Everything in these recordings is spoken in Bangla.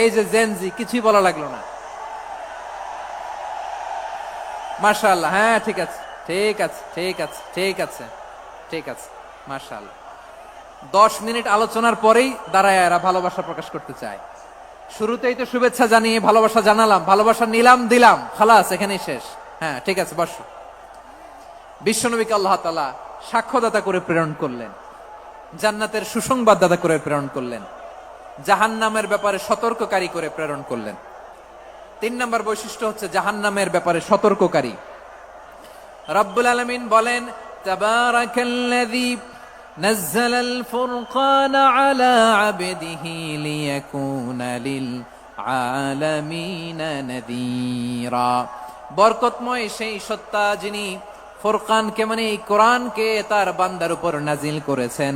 এই যে জেনজি কিছুই বলা লাগল না। মার্শাল্লাহ হ্যাঁ ঠিক আছে ঠিক আছে ঠিক আছে ঠিক আছে ঠিক আছে মার্শাল্লাহ দশ মিনিট আলোচনার পরেই দাঁড়ায় এরা ভালোবাসা প্রকাশ করতে চায়। শুরুতেই তো শুভেচ্ছা জানিয়ে ভালোবাসা জানালাম, ভালোবাসা নিলাম, দিলাম, খালাস, এখানেই শেষ। হ্যাঁ ঠিক আছে, বস। বিশ্বনবীকে আল্লাহ তালা সাক্ষ্যদাতা করে প্রেরণ করলেন, জান্নাতের সুসংবাদদাতা করে প্রেরণ করলেন। জাহান নামের ব্যাপারে সতর্ককারী করে প্রেরণ করলেন তিন নম্বর বৈশিষ্ট্য হচ্ছে জাহান নামের ব্যাপারে সতর্ককারী রব্বুল আলমিন বলেন তাবারাকাল্লাযী نزل الفرقان على عبده ليكون للعالمين نذيرا বরকতময় সেই সত্তা যিনি ফোরকানকে মানে এই কোরআনকে তার বান্দার উপর নাজিল করেছেন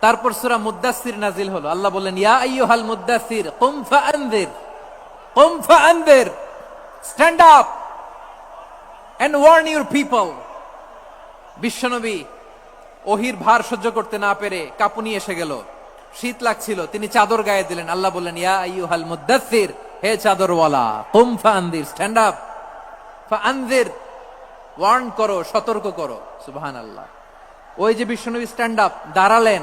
তারপর সুরা মুদ্দাসির নাজিল হলো। আল্লাহ বললেন, ইয়া আইয়ুহাল মুদ্দাসির কুম ফাআনজির কুম ফাআনজির stand up and warn your people. বিশ্বনবী ওহির ভার সহ্য করতে না পেরে কাপুনি এসে গেল। শীত লাগছিল, তিনি চাদর গায়ে দিলেন। আল্লাহ বললেন, ইয়া আইয়ুহাল মুদ্দাসির হে চাদরওয়ালা, কুম ফাআনজির স্ট্যান্ড আপ ফাআনজির ওয়ার্ন করো, সতর্ক করো। সুবহানাল্লাহ। ওই যে বিশ্বনবী স্ট্যান্ড আপ, দাঁড়ালেন।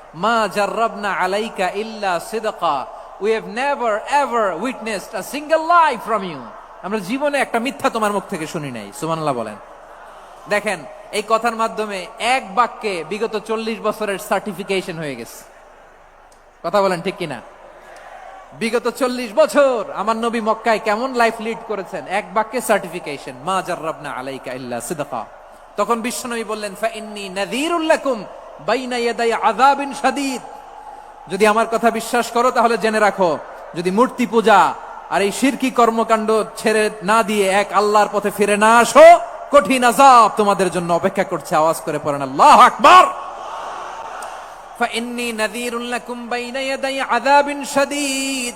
মা জাররাবনা আলাইকা ইল্লা সিদকা। We have never ever witnessed a single life from you আমরা জীবনে একটা মিথ্যা তোমার মুখ থেকে শুনি নাই, সুবহানাল্লাহ বলেন। দেখেন, এই কথার মাধ্যমে এক বাক্যে বিগত চল্লিশ বছরের সার্টিফিকেশন হয়ে গেছে। কথা বলেন ঠিক কিনা? বিগত চল্লিশ বছর আমার নবী মক্কায় কেমন লাইফ লিড করেছেন? এক বাক্যে সার্টিফিকেশন মা জাররাবনা আলাইকা ইল্লা সিদকা। তখন বিশ্বনবী বললেন ফাইন্নি নাযীরুল লাকুম যদি আমার কথা বিশ্বাস করো, তাহলে জেনে রাখো, যদি মূর্তি পূজা আর এই শিরকি কর্মকাণ্ড ছেড়ে না দিয়ে এক আল্লাহর পথে ফিরে না আসো, কঠিন আযাব তোমাদের জন্য অপেক্ষা করছে। আওয়াজ করে পড়েন, আল্লাহ আকবার! ফাইন্নি নাযীরুল লাকুম বাইনা ইয়াদাই আযাবিন শাদীদ।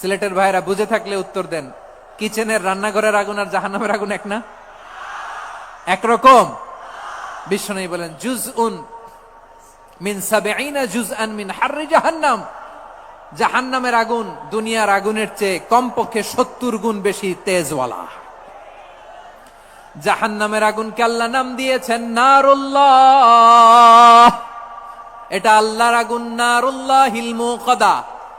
সিলেটের ভাইরা বুঝে থাকলে উত্তর দেন। কিচেনের রান্নাঘরের আগুন আর জাহান্নামের আগুন এক না? একরকম বিশ্ব নেই বলেন জুজ উন মিন সাবেইনা জুজ আন মিন হার্রি জাহান্নাম। জাহান্নামের আগুন দুনিয়ার আগুনের চেয়ে কমপক্ষে সত্তর গুণ বেশি তেজওয়ালা। জাহান্নামের আগুনকে আল্লাহ নাম দিয়েছেন নারুল্লাহ। এটা আল্লাহর আগুন নারুল্লাহ হিলমু কদা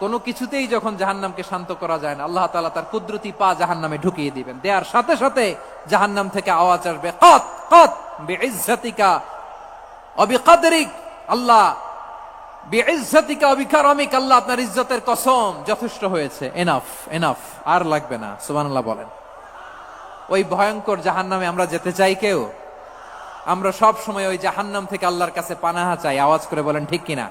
কোনো কিছুতেই যখন জাহান্নামকে শান্ত করা যায় না, আল্লাহ তাআলা তার কুদরতি পা জাহান্নামে ঢুকিয়ে দিবেন। দেওয়ার সাথে সাথে জাহান্নাম থেকে আওয়াজ আসবে, কত কত, বিইজ্জাতিকা অবিকাদরিক, আল্লাহ আল্লাহ আপনার ইজ্জতের কসম, যথেষ্ট হয়েছে এনাফ এনাফ আর লাগবে না। বলেন। ওই ভয়ঙ্কর জাহান্নামে আমরা যেতে চাই কেউ? আমরা সব সময় ওই জাহান্নাম থেকে আল্লাহর কাছে পানাহা চাই, আওয়াজ করে বলেন, ঠিক কিনা?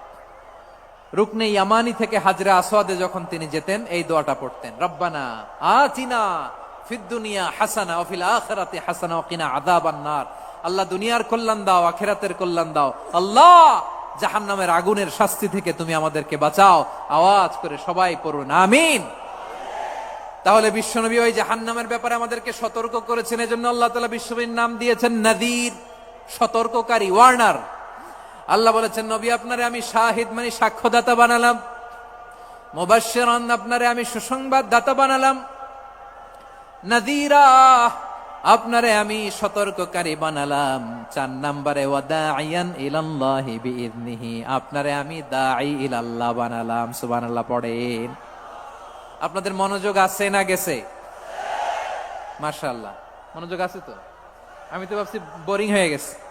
রুকনে ইয়ামানি থেকে হাজরা আসওয়াদে যখন তিনি যেতেন, এই দোয়াটা পড়তেন, রব্বানা আতিনা ফিদ দুনিয়া হাসানা ও ফিল আখিরাতি হাসানা ওয়া কিনা আযাবান নার। আল্লাহ দুনিয়ার কল্যাণ দাও, আখেরাতের কল্যাণ দাও। আল্লাহ, জাহান্নামের আগুনের শাস্তি থেকে তুমি আমাদেরকে বাঁচাও। আওয়াজ করে সবাই পড়ুন, আমিন। তাহলে বিশ্বনবী ওই জাহান্নামের ব্যাপারে আমাদেরকে সতর্ক করেছেন, এজন্য আল্লাহ তাআলা বিশ্বনবীর নাম দিয়েছেন নাদির, সতর্ককারী, ওয়ার্নার। আল্লাহ বলেছেন, নবী, আপনারে আমি শাহিদ মানে সাক্ষ্যদাতা বানালাম। মুবাশশিরান, আপনারে আমি সুসংবাদ দাতা বানালাম। নাদিরা আপনারে আমি সতর্ককারী বানালাম। চার নাম্বারে আপনারে আমি দাঈ ইলাল্লাহ বানালাম। সুবহানাল্লাহ, পড়েন। আপনাদের মনোযোগ আছে না গেছে? মাশাআল্লাহ। মনোযোগ আছে তো? আমি তো ভাবছি বোরিং হয়ে গেছে।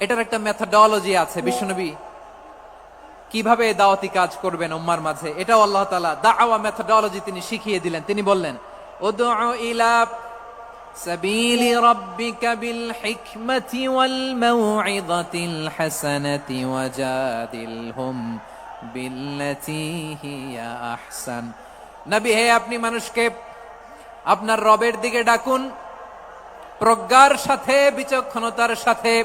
এটার একটা মেথডোলজি আছে, বিশ্বনবী। কীভাবে দাওয়াতি কাজ করবেন উম্মার মাঝে? এটাও আল্লাহ তাআলা দাওয়া মেথডোলজি তিনি শিখিয়ে দিলেন। তিনি বললেন বিল হিকমাতি ওয়াল মাউইযাতিল হাসানাতি ওয়াজাদিলহুম বিল্লাতি হিয়া আহসান। নবী, হে আপনি মানুষকে, আপনার রবের দিকে ডাকুন, প্রজ্ঞার সাথে, বিচক্ষণতার সাথে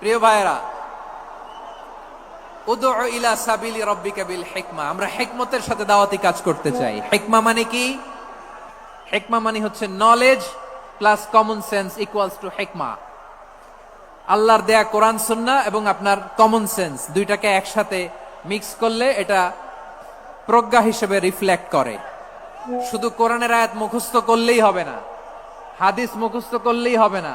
প্রিয় হিকমা। আমরা হিকমতের সাথে দাওয়াতি কাজ করতে চাই। হিকমা মানে কি? হেকমা মানে হচ্ছে knowledge plus common sense equals to হেকমা। আল্লাহর দেয়া কোরআন সুন্না এবং আপনার কমন সেন্স দুইটাকে একসাথে মিক্স করলে এটা প্রজ্ঞা হিসেবে রিফ্লেক্ট করে। শুধু কোরআনের আয়াত মুখস্থ করলেই হবে না, হাদিস মুখস্থ করলেই হবে না।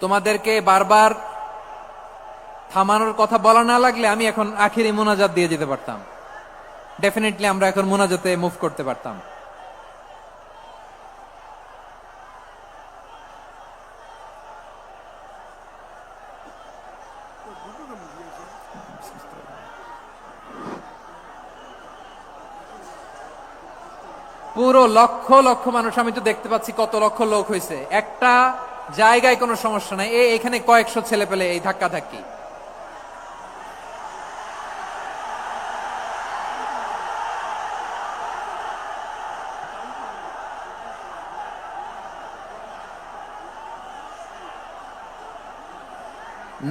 তোমাদেরকে বারবার থামানোর কথা বলা না লাগলে আমি এখন আখিরি মোনাজাত দিয়ে যেতে পারতাম। ডেফিনেটলি আমরা এখন মোনাজাতে মুভ করতে পারতাম। পুরো লক্ষ লক্ষ মানুষ, আমি তো দেখতে পাচ্ছি কত লক্ষ লোক হয়েছে। একটা জায়গায় কোনো সমস্যা নাই। এখানে কয়েকশো ছেলে পেলে এই ধাক্কা ধাক্কি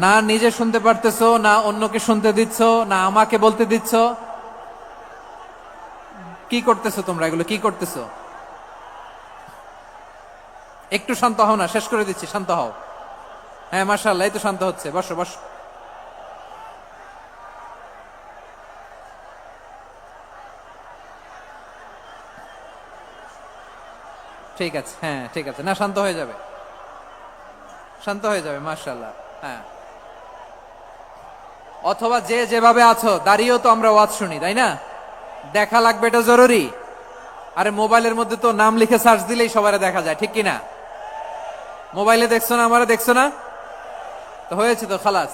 না নিজে শুনতে পারতেছো, না অন্যকে শুনতে দিচ্ছ, না আমাকে বলতে দিচ্ছ। কি করতেছো তোমরা এগুলো? কি করতেছো? একটু শান্ত হও না, শেষ করে দিচ্ছি, শান্ত হও। হ্যাঁ মার্শাল্লাহ এই তো শান্ত হচ্ছে, বসো বসো। ঠিক আছে হ্যাঁ ঠিক আছে, না, শান্ত হয়ে যাবে। শান্ত হয়ে যাবে মার্শাল্লাহ হ্যাঁ। অথবা যে যেভাবে আছো, দাঁড়িয়েও তো আমরা ওয়াজ শুনি, তাই না? দেখা লাগবে এটা জরুরি। আরে মোবাইলের মধ্যে তো নাম লিখে সার্চ দিলেই সবারে দেখা যায়, ঠিক কি না মোবাইলে দেখছ না, আমারে দেখছ না? তো হয়েছে তো, খালাস।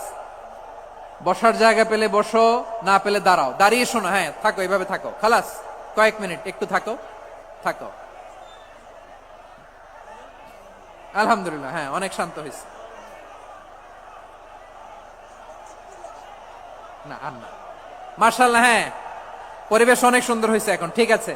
বসার জায়গা পেলে বসো, না পেলে দাঁড়াও। দাঁড়িয়ে শোনো হ্যাঁ থাকো, এইভাবে থাকো। খালাস, কয়েক মিনিট, একটু থাকো থাকো। আলহামদুলিল্লাহ হ্যাঁ অনেক শান্ত হয়েছে। না, আর না। মার্শাল্লাহ হ্যাঁ পরিবেশ অনেক সুন্দর হয়েছে এখন, ঠিক আছে।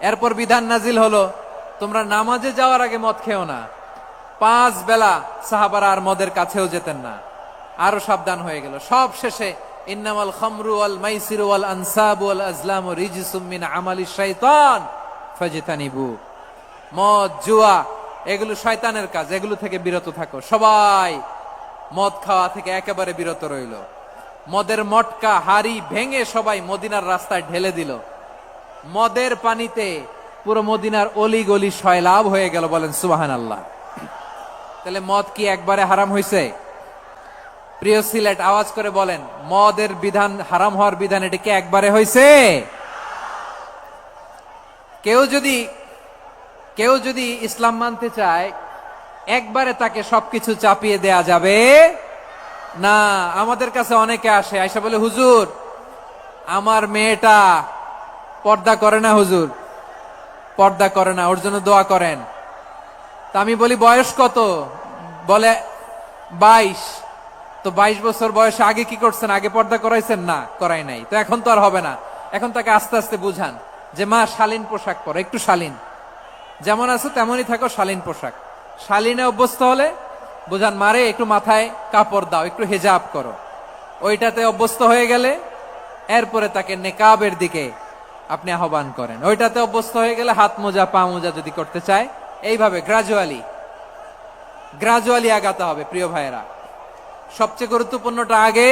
এরপর বিধান নাজিল হলো, তোমরা নামাজে যাওয়ার আগে মদ খেও না। পাঁচ বেলা সাহাবারা আর মদের কাছেও যেতেন না। আরও সাবধান হয়ে গেল। সব শেষে ইন্নামাল খামরু ওয়াল মাইসিরু ওয়াল আনসাবু ওয়াল আজলামু রিজসুম মিন আমালি শাইতান ফাজতানিবু। মদ, জুয়া, এগুলো শয়তানের কাজ। এগুলো থেকে বিরত থাকো। সবাই মদ খাওয়া থেকে একেবারে বিরত রইল। মদের মটকা, হাড়ি ভেঙে সবাই মদিনার রাস্তায় ঢেলে দিল। মদের পানিতে পুরো মদিনার অলি গলি সয়লাভ হয়ে গেল বলেন সুবাহান আল্লাহ তাহলে মদ কি একবারে হারাম হয়েছে প্রিয় সিলেট, আওয়াজ করে বলেন, মদের বিধান, হারাম হওয়ার বিধান এটা কি একবারে হয়েছে কেউ যদি কেউ যদি ইসলাম মানতে চায়, একবারে তাকে সবকিছু চাপিয়ে দেয়া যাবে? না, আমাদের কাছে অনেকে আসে আইসা বলে, হুজুর, আমার মেয়েটা পর্দা করে না হুজুর। পর্দা করে না, ওর জন্য দোয়া করেন। তা আমি বলি, বয়স কত? বলে, বাইশ। তো বাইশ বছর বয়সে আগে কি করছেন? আগে পর্দা করাইছেন? না, করাই নাই। তো এখন তো আর হবে না। এখন তাকে আস্তে আস্তে বুঝান যে, মা, শালীন পোশাক পরো, একটু শালীন। যেমন আছো তেমনই থাকো, শালীন পোশাক। শালীনে অভ্যস্ত হলে বুঝান মারে একটু মাথায় কাপড় দাও, একটু হেজাব করো। ওইটাতে অভ্যস্ত হয়ে গেলে, এরপরে তাকে নেকাবের দিকে আপনি আহ্বান করেন। ওইটাতে অভ্যস্ত হয়ে গেলে হাত মোজা, পা মোজা যদি করতে চায়, এইভাবে গ্রাজুয়ালি গ্রাজুয়ালি আগাতে হবে, প্রিয় ভাইয়েরা। সবচেয়ে গুরুত্বপূর্ণটা আগে,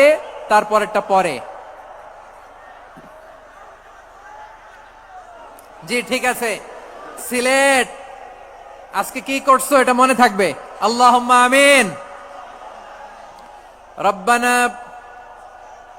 তারপরেরটা পরে। জি, ঠিক আছে। সিলেট, আজকে কি করছ এটা মনে থাকবে? আল্লাহ আমিন। রব্বানা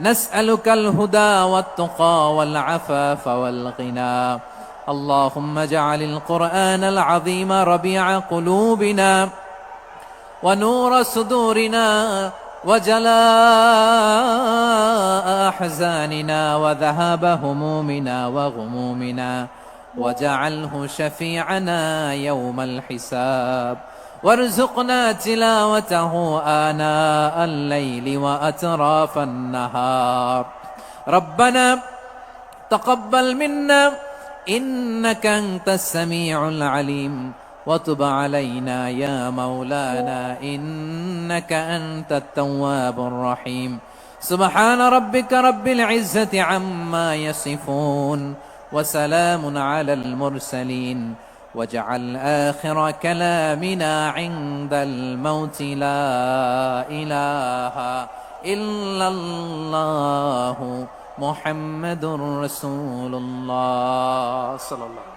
نسألك الهدى والتقى والعفاف والغنى. اللهم اجعل القرآن العظيم ربيع قلوبنا ونور صدورنا وجلاء أحزاننا وذهاب همومنا وغمومنا. وجعله شفيعنا يوم الحساب. وارزقنا تلاوته آناء الليل وأطراف النهار. ربنا تقبل منا إنك أنت السميع العليم. وتب علينا يا مولانا إنك أنت التواب الرحيم. سبحان ربك رب العزة عما يصفون وسلام على المرسلين. واجعل اخر كلامنا عند الموت لا اله الا الله محمد رسول الله. صلى الله عليه وسلم